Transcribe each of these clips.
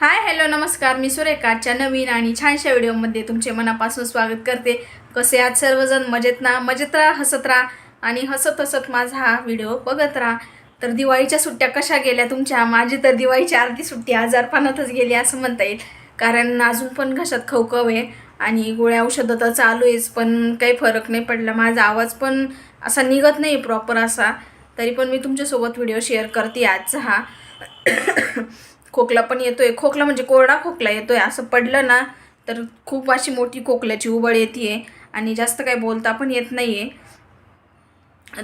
Hi hello नमस्कार. मी सुरेखाच्या नवीन आणि छानशा व्हिडिओमध्ये तुमचे मनापासून स्वागत करते. कसे आहात सर्वजण? मजेत ना? मजेत राहा हसत राहा. आणि हसत हसत माझा हा व्हिडिओ बघत राहा. तर दिवाळीच्या सुट्ट्या कशा गेल्या तुमच्या? माझी तर दिवाळीची अर्धी सुट्टी आजारपणातच गेली असं म्हणता येईल. कारण अजून पण घशात खवखव आहे आणि गोळ्या औषधं तर चालू आहेच पण काही फरक नाही पडला. माझा आवाज पण असा निघत नाही प्रॉपर असा. तरी पण मी तुमच्यासोबत व्हिडिओ शेअर करते आजचा हा. खोकला पण येतोय. खोकला म्हणजे कोरडा खोकला येतोय. असं पडलं ना तर खूप अशी मोठी खोकल्याची उबळ येते आणि जास्त काही बोलता पण येत नाही आहे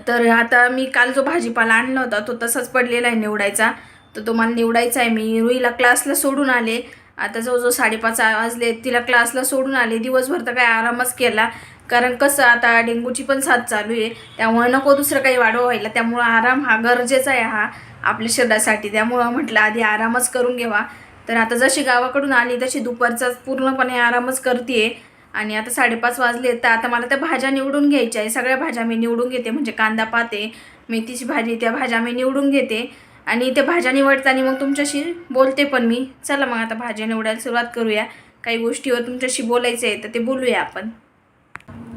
तर आता मी काल जो भाजीपाला आणला होता तो तसाच पडलेला आहे निवडायचा. तर तो मला निवडायचा आहे. मी रुईला क्लासला सोडून आले. आता जवळजवळ साडेपाच वाजले. तिला क्लासला सोडून आले. दिवसभर तर काय आरामच केला. कारण कसं आता डेंग्यूची पण साथ चालू आहे. त्यामुळं नको दुसरं काही वाढव व्हायला. त्यामुळं आराम हा गरजेचा आहे हा आपल्या शरीरासाठी. त्यामुळं म्हटलं आधी आरामच करून घ्यावा तर आता जशी गावाकडून आली तशी दुपारचा पूर्णपणे आरामच करते आणि आता साडेपाच वाजले तर आता मला त्या भाज्या निवडून घ्यायच्या आहे. सगळ्या भाज्या मी निवडून घेते. म्हणजे कांदा पाते मेथीची भाजी त्या भाज्या मी निवडून घेते. आणि त्या भाज्या निवडताना मग तुमच्याशी बोलते पण मी. चला मग आता भाज्या निवडायला सुरुवात करूया. काही गोष्टीवर तुमच्याशी बोलायचं आहे तर ते बोलूया आपण.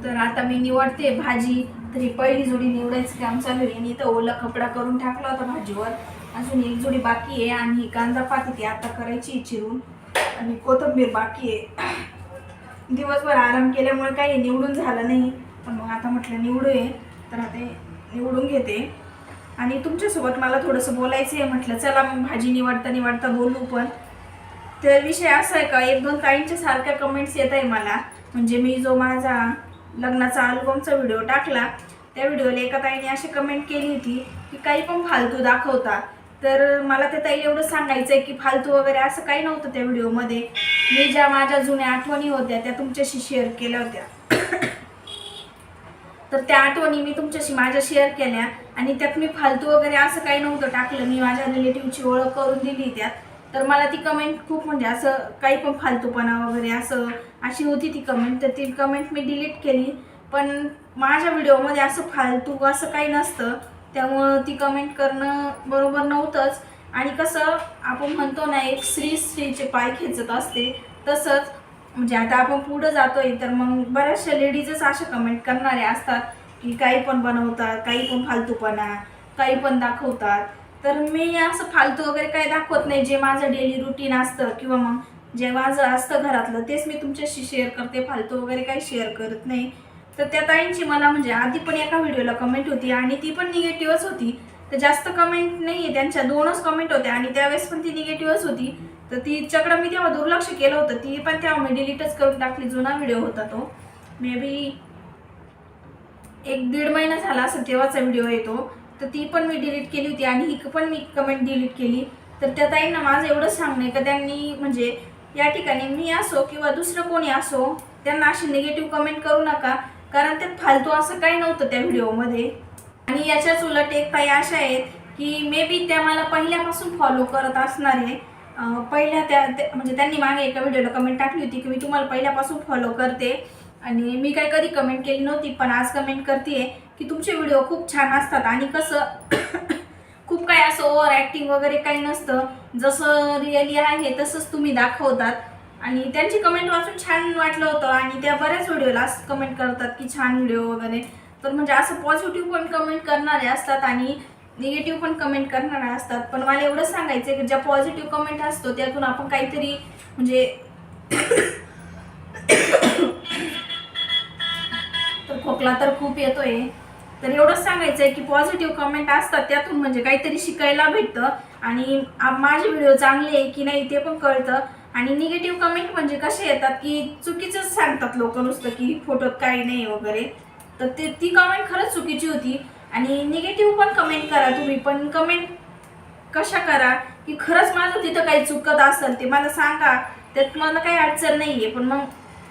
तर आता मी निवडते भाजी. तरी पहिली जोडी निवडायचं काम चालू आहे. आणि इथं ओला कपडा करून टाकला होता भाजीवर. अजून एक जोडी बाकी आहे आणि कांदा पाती ती आता करायची चिरून. आणि कोथिंबीर बाकी आहे. दिवसभर आराम केल्यामुळे काही निवडून झालं नाही. पण मग आता म्हटलं निवडू आहे तर आता निवडून घेते. आणि तुमच्यासोबत मला थोडंसं बोलायचं आहे. म्हटलं चला मग भाजी निवडता निवडता बोलू पण. तर विषय असा आहे का? एक दोन काहींच्या सारख्या कमेंट्स येत आहे मला. म्हणजे मी जो माझा लग्नाचा अल्बमचा व्हिडिओ टाकला. त्या व्हिडिओला एका ताईने अशी कमेंट केली होती की काही पण फालतू दाखवता. तर मला त्या ताईला एवढं सांगायचं आहे की फालतू वगैरे असं काही नव्हतं त्या व्हिडिओमध्ये. मी ज्या माझ्या जुन्या आठवणी होत्या त्या तुमच्याशी शेअर केल्या होत्या. तर त्या आठवणी मी तुमच्याशी माझ्या शेअर केल्या आणि त्यात मी फालतू वगैरे असं काही नव्हतं टाकलं. मी माझ्या रिलेटिव्हची ओळख करून दिली त्यात. तर मला ती कमेंट खूप म्हणजे असं काही पण फालतूपणा वगैरे असं अशी होती ती कमेंट तर ती कमेंट मी डिलीट केली. पण माझ्या व्हिडिओमध्ये असं फालतू असं काही नसतं. त्यामुळं ती कमेंट करणं बरोबर नव्हतंच. आणि कसं आपण म्हणतो ना एक स्त्री स्त्रीचे पाय खेचत असते. तसंच म्हणजे आता आपण पुढं जातोय तर मग बऱ्याचशा लेडीजच अशा कमेंट करणारे असतात की काही पण बनवतात काही पण फालतूपणा काही पण दाखवतात. तर मी असं फालतू वगैरे काही दाखवत नाही जे माझं डेली रुटीन असतं. किंवा मग जेव्हा माझं असतं घरातलं तेच मी तुमच्याशी शेअर करते. फालतू वगैरे काही शेअर करत नाही. तर त्या ताईंची मला म्हणजे आधी पण एका व्हिडिओला कमेंट होती आणि ती पण निगेटिव्हच होती. तर जास्त कमेंट नाही आहे त्यांच्या दोनच कमेंट होत्या आणि त्यावेळेस पण ती निगेटिव्हच होती. तर तिच्याकडं मी तेव्हा दुर्लक्ष केलं होतं. ती पण तेव्हा मी डिलीटच करून टाकली जुना व्हिडिओ होता तो. मे बी एक दीड महिना झाला असं तेव्हाचा व्हिडिओ येतो तर ती पण मी डिलीट केली होती आणि ही पण मी कमेंट डिलीट केली. तर त्या ताईंना माझं एवढंच सांगणं आहे का त्यांनी म्हणजे या ठिकाणी मी असो किंवा दुसरं कोणी असो त्यांना अशी निगेटिव्ह कमेंट करू नका कारण त्यात फालतू असं काही नव्हतं त्या व्हिडिओमध्ये. आणि याच्याच उलट एक ताई अशा आहेत की मे बी त्या मला पहिल्यापासून फॉलो करत असणार आहे. पहिल्या त्या त्या- म्हणजे त्यांनी मागे एका व्हिडिओला कमेंट टाकली होती की मी तुम्हाला पहिल्यापासून फॉलो करते. आणि मी काय कधी कमेंट केली नव्हती पण आज कमेंट करते की तुमचे व्हिडिओ खूप छान असतात. आणि कसं काय असं ओव्हर ॲक्टिंग वगैरे काही नसतं. जसं रिअली आहे तसंच तुम्ही दाखवतात. आणि त्यांची कमेंट वाचून छान वाटलं होतं. आणि त्या बऱ्याच व्हिडिओला कमेंट करतात की छान व्हिडिओ वगैरे. तर म्हणजे असं पॉझिटिव्ह पण कमेंट करणारे असतात आणि निगेटिव्ह पण कमेंट करणारे असतात. पण मला एवढं सांगायचं की ज्या पॉझिटिव्ह कमेंट असतो त्यातून आपण काहीतरी म्हणजे तर खोकला तर खूप येतोय. तर एवढंच सांगायचं आहे की पॉझिटिव्ह कमेंट असतात त्यातून म्हणजे काहीतरी शिकायला भेटतं. आणि माझे व्हिडिओ चांगले आहे की नाही ते पण कळतं. आणि निगेटिव्ह कमेंट म्हणजे कसे येतात की चुकीचंच सांगतात लोक नुसतं की फोटोत काही नाही वगैरे. तर ते ती कमेंट खरंच चुकीची होती. आणि निगेटिव्ह पण कमेंट करा तुम्ही पण कमेंट कशा करा की खरंच माझं तिथं काही चुकत असेल ते मला सांगा. त्यात मला काही अडचण नाही आहे पण मग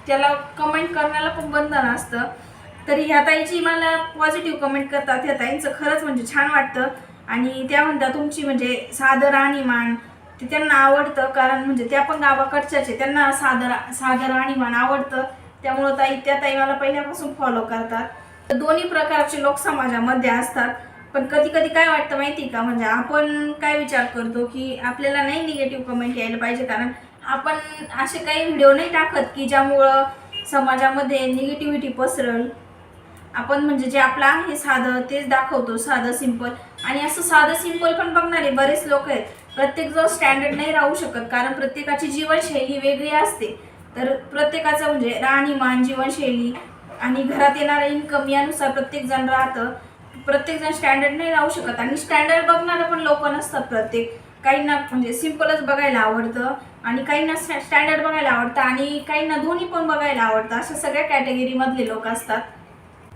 त्याला कमेंट करण्याला पण बंधन असतं. तरी ह्या ताईची मला पॉझिटिव्ह कमेंट करतात. ह्या ताईंचं खरंच म्हणजे छान वाटतं. आणि त्या म्हणतात तुमची म्हणजे सादर राहणीमान ते त्यांना आवडतं कारण म्हणजे त्या पण गावाकडच्याच आहे. त्यांना सादर सादर राहणीमान आवडतं. त्यामुळं ताई त्या ताई मला पहिल्यापासून फॉलो करतात. तर दोन्ही प्रकारचे लोक समाजामध्ये असतात. पण कधी कधी काय वाटतं माहिती आहे का? म्हणजे आपण काय विचार करतो की आपल्याला नाही निगेटिव्ह कमेंट यायला पाहिजे. कारण आपण असे काही व्हिडिओ नाही टाकत की ज्यामुळं समाजामध्ये निगेटिव्हिटी पसरल. आपण म्हणजे जे आपलं आहे साधं तेच दाखवतो. साधं सिंपल आणि असं साधं सिंपल पण बघणारे बरेच लोक आहेत. प्रत्येक जो स्टँडर्ड नाही राहू शकत कारण प्रत्येकाची जीवनशैली वेगळी असते. तर प्रत्येकाचं म्हणजे राहणीमान जीवनशैली आणि घरात येणारा इन्कम यानुसार प्रत्येक जण राहतं. प्रत्येक जण स्टँडर्ड नाही राहू शकत. आणि स्टँडर्ड बघणारं पण लोक नसतात प्रत्येक. काहींना म्हणजे सिम्पलच बघायला आवडतं आणि काहींना स्टँडर्ड बघायला आवडतं आणि काहींना दोन्ही पण बघायला आवडतं. अशा सगळ्या कॅटेगरीमधले लोक असतात.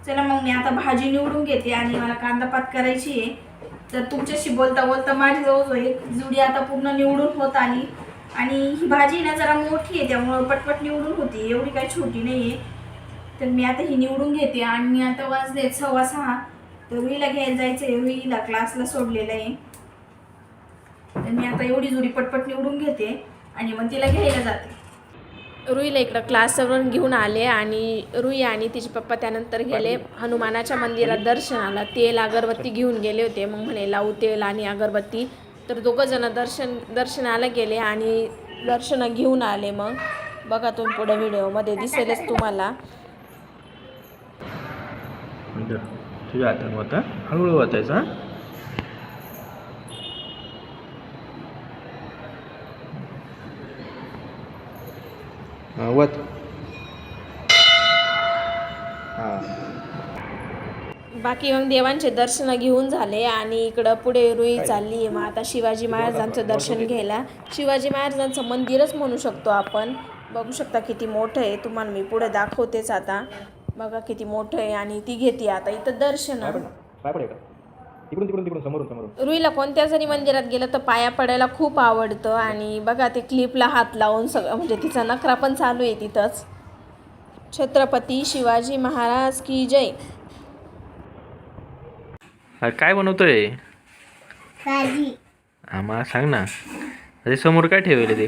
चला मग मी आता भाजी निवडून घेते आणि मला कांदा पात करायची आहे. तर तुमच्याशी बोलता बोलता माझी जवळजवळ एक जुडी आता पूर्ण निवडून होत आली. आणि ही भाजी ना जरा मोठी आहे त्यामुळं पटपट निवडून होती. एवढी काही छोटी नाही आहे तर मी आता ही निवडून घेते आणि आता वाजले सव्वा सहा. तर रुईला घ्यायला जायचं आहे रुईला क्लासला सोडलेलं आहे. तर मी आता एवढी जुडी पटपट निवडून घेते आणि मग तिला घ्यायला जाते. रुईला इकडं क्लासवरून घेऊन आले आणि रुई आणि तिचे पप्पा त्यानंतर गेले. हनुमानाच्या मंदिरात दर्शनाला तेल अगरबत्ती घेऊन गेले होते. मग म्हणे लावू तेल आणि अगरबत्ती. तर दोघं जण दर्शन दर्शनाला गेले आणि दर्शन घेऊन आले मग. बघा तुम्ही पुढे व्हिडिओमध्ये दिसेलच तुम्हाला. नंतर तुझ्या हातानं होता? हळूहळू वाचायचा वत बाकी मग देवांचे दर्शन घेऊन झाले आणि इकडं पुढे रुई चालली आहे. मग आता शिवाजी महाराजांचं दर्शन घ्यायला. शिवाजी महाराजांचं मंदिरच म्हणू शकतो आपण. बघू शकता किती मोठं आहे. तुम्हाला मी पुढे दाखवतेच आता. बघा किती मोठं आहे आणि ती घेते आता. इथं दर्शन. तिकडून तिकडून तिकडून समोरून समोरून. रुईला कोणत्या जरी मंदिरात गेलं तर पाया पडायला खूप आवडतं आणि बघा ते क्लिपला हात लावून सगळं म्हणजे तिचा नखरा पण चालू आहे तिथंच. छत्रपती शिवाजी महाराज की जय. अरे काय बनवतोय? भाजी. हा मला सांग ना. अरे समोर काय ठेवले ते?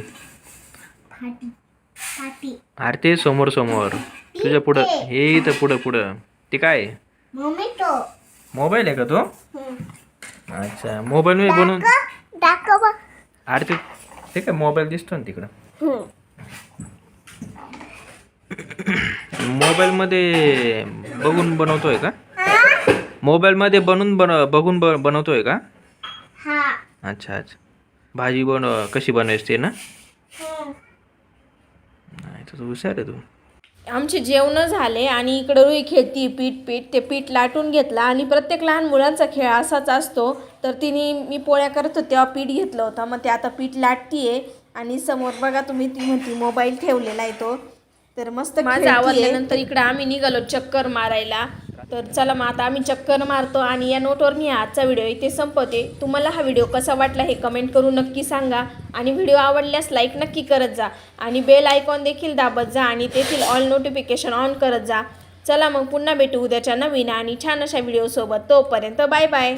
फाटी अरे ते समोर समोर. तुझ्या पुढं. हे इथं पुढं पुढं. ते काय? आहे? मोबाईल आहे का तो? अच्छा मोबाईल मी बनवून दाखव अरे ते ते काय मोबाईल दिसतो ना तिकडं? मोबाईलमध्ये बघून बनवतोय का? मोबाईलमध्ये बनवून बन बघून ब बनवतोय का? अच्छा अच्छा. भाजी बन कशी बनवायची ते ना? नाही तर तू हुशार आहे तू. आमचे जेवणं झाले आणि इकडं रुई खेळती पीठ पीठ ते पीठ लाटून घेतलं. आणि प्रत्येक लहान मुलांचा खेळ असाच असतो. तर तिने मी पोळ्या करत होते तेव्हा पीठ घेतलं होतं. मग ते आता पीठ लाटतीये. आणि समोर बघा तुम्ही ती म्हणती मोबाईल ठेवलेला आहे तो. तर मस्त माझं आवडल्यानंतर इकडं आम्ही निघालो चक्कर मारायला. तर चला मग आता आम्ही चक्कर मारतो आणि या नोटवर मी आजचा व्हिडिओ इथे संपवते. तुम्हाला हा व्हिडिओ कसा वाटला हे कमेंट करून नक्की सांगा. आणि व्हिडिओ आवडल्यास लाईक नक्की करत जा. आणि बेल आयकॉन देखील दाबत जा आणि तेथील ऑल नोटिफिकेशन ऑन करत जा. चला मग पुन्हा भेटू उद्याच्या नवीन आणि छान अशा व्हिडिओसोबत तोपर्यंत बाय बाय